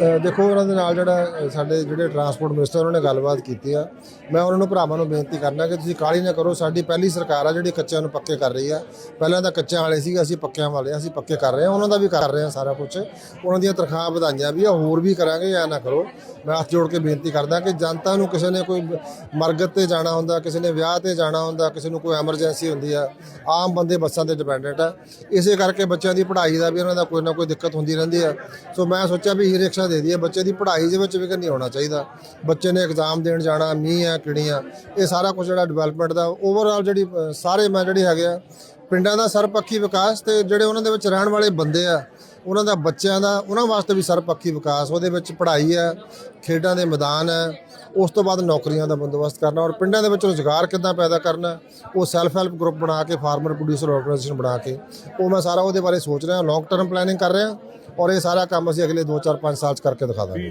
ਦੇਖੋ ਉਹਨਾਂ ਦੇ ਨਾਲ ਜਿਹੜਾ ਸਾਡੇ ਜਿਹੜੇ ਟਰਾਂਸਪੋਰਟ ਮਿਨਿਸਟਰ ਉਹਨਾਂ ਨੇ ਗੱਲਬਾਤ ਕੀਤੀ ਆ। ਮੈਂ ਉਹਨਾਂ ਨੂੰ ਭਰਾਵਾਂ ਨੂੰ ਬੇਨਤੀ ਕਰਨਾ ਕਿ ਤੁਸੀਂ ਕਾਹਲੀ ਨਾ ਕਰੋ। ਸਾਡੀ ਪਹਿਲੀ ਸਰਕਾਰ ਆ ਜਿਹੜੀ ਕੱਚਿਆਂ ਨੂੰ ਪੱਕੇ ਕਰ ਰਹੀ ਆ। ਪਹਿਲਾਂ ਤਾਂ ਕੱਚਿਆਂ ਵਾਲੇ ਸੀਗੇ ਅਸੀਂ ਪੱਕਿਆਂ ਵਾਲੇ ਆ, ਅਸੀਂ ਪੱਕੇ ਕਰ ਰਹੇ ਹਾਂ ਉਹਨਾਂ ਦਾ ਵੀ ਕਰ ਰਹੇ ਹਾਂ ਸਾਰਾ ਕੁਝ ਉਹਨਾਂ ਦੀਆਂ ਤਨਖਾਹਾਂ ਵਧਾਈਆਂ ਵੀ ਆ ਹੋਰ ਵੀ ਕਰਾਂਗੇ ਜਾਂ ਨਾ ਕਰੋ। ਮੈਂ ਹੱਥ ਜੋੜ ਕੇ ਬੇਨਤੀ ਕਰਦਾ ਕਿ ਜਨਤਾ ਨੂੰ ਕਿਸੇ ਨੇ ਕੋਈ ਮਰਗਤ ਤੇ ਜਾਣਾ ਹੁੰਦਾ ਕਿਸੇ ਨੇ ਵਿਆਹ ਤੇ ਜਾਣਾ ਹੁੰਦਾ ਕਿਸੇ ਨੂੰ ਕੋਈ ਐਮਰਜੈਂਸੀ ਹੁੰਦੀ ਆ ਆਮ ਬੰਦੇ ਬੱਸਾਂ ਤੇ ਡਿਪੈਂਡੈਂਟ ਆ। ਇਸੇ ਕਰਕੇ ਬੱਚਿਆਂ ਦੀ ਪੜ੍ਹਾਈ ਦਾ ਵੀ ਉਹਨਾਂ ਦਾ ਕੋਈ ਨਾ ਕੋਈ ਦਿੱਕਤ ਹੁੰਦੀ ਰਹਿੰਦੀ ਆ। ਸੋ ਮੈਂ ਸੋਚਿਆ ਵੀ ਹੀ ਰਿਕਸ਼ਾ ਦੇ ਦਈਏ, ਬੱਚੇ ਦੀ ਪੜ੍ਹਾਈ ਦੇ ਵਿੱਚ ਵੀ ਨਹੀਂ ਹੋਣਾ ਚਾਹੀਦਾ। ਬੱਚੇ ਨੇ ਐਗਜ਼ਾਮ ਦੇਣ ਜਾਣਾ, ਮੀਂਹ ਆ, ਕਿੜੀਆਂ, ਇਹ ਸਾਰਾ ਕੁਝ ਜਿਹੜਾ ਡਿਵੈਲਪਮੈਂਟ ਦਾ ਓਵਰਆਲ ਜਿਹੜੀ ਸਾਰੇ ਮੈਂ ਜਿਹੜੀ ਹੈਗੇ ਆ, ਪਿੰਡਾਂ ਦਾ ਸਰਪੱਖੀ ਵਿਕਾਸ ਤੇ ਜਿਹੜੇ ਉਹਨਾਂ ਦੇ ਵਿੱਚ ਰਹਿਣ ਵਾਲੇ ਬੰਦੇ ਆ ਉਹਨਾਂ ਦਾ ਬੱਚਿਆਂ ਦਾ, ਉਹਨਾਂ ਵਾਸਤੇ ਵੀ ਸਰਪੱਖੀ ਵਿਕਾਸ, ਉਹਦੇ ਵਿੱਚ ਪੜ੍ਹਾਈ ਹੈ, ਖੇਡਾਂ ਦੇ ਮੈਦਾਨ ਹੈ, ਉਸ ਤੋਂ ਬਾਅਦ ਨੌਕਰੀਆਂ ਦਾ ਬੰਦੋਬਸਤ ਕਰਨਾ ਔਰ ਪਿੰਡਾਂ ਦੇ ਵਿੱਚ ਰੁਜ਼ਗਾਰ ਕਿੱਦਾਂ ਪੈਦਾ ਕਰਨਾ, ਉਹ ਸੈਲਫ ਹੈਲਪ ਗਰੁੱਪ ਬਣਾ ਕੇ ਫਾਰਮਰ ਪ੍ਰੋਡਿਊਸਰ ਆਰਗੇਨਾਈਜੇਸ਼ਨ ਬਣਾ ਕੇ, ਉਹ ਮੈਂ ਸਾਰਾ ਉਹਦੇ ਬਾਰੇ ਸੋਚ ਰਿਹਾ ਲੌਂਗ ਟਰਮ ਪਲੈਨਿੰਗ ਕਰ ਰਿਹਾ ਔਰ ਇਹ ਸਾਰਾ ਕੰਮ ਅਸੀਂ ਅਗਲੇ 2 4 5 ਸਾਲ ਚ ਕਰਕੇ ਦਿਖਾ ਦਾਂਗੇ।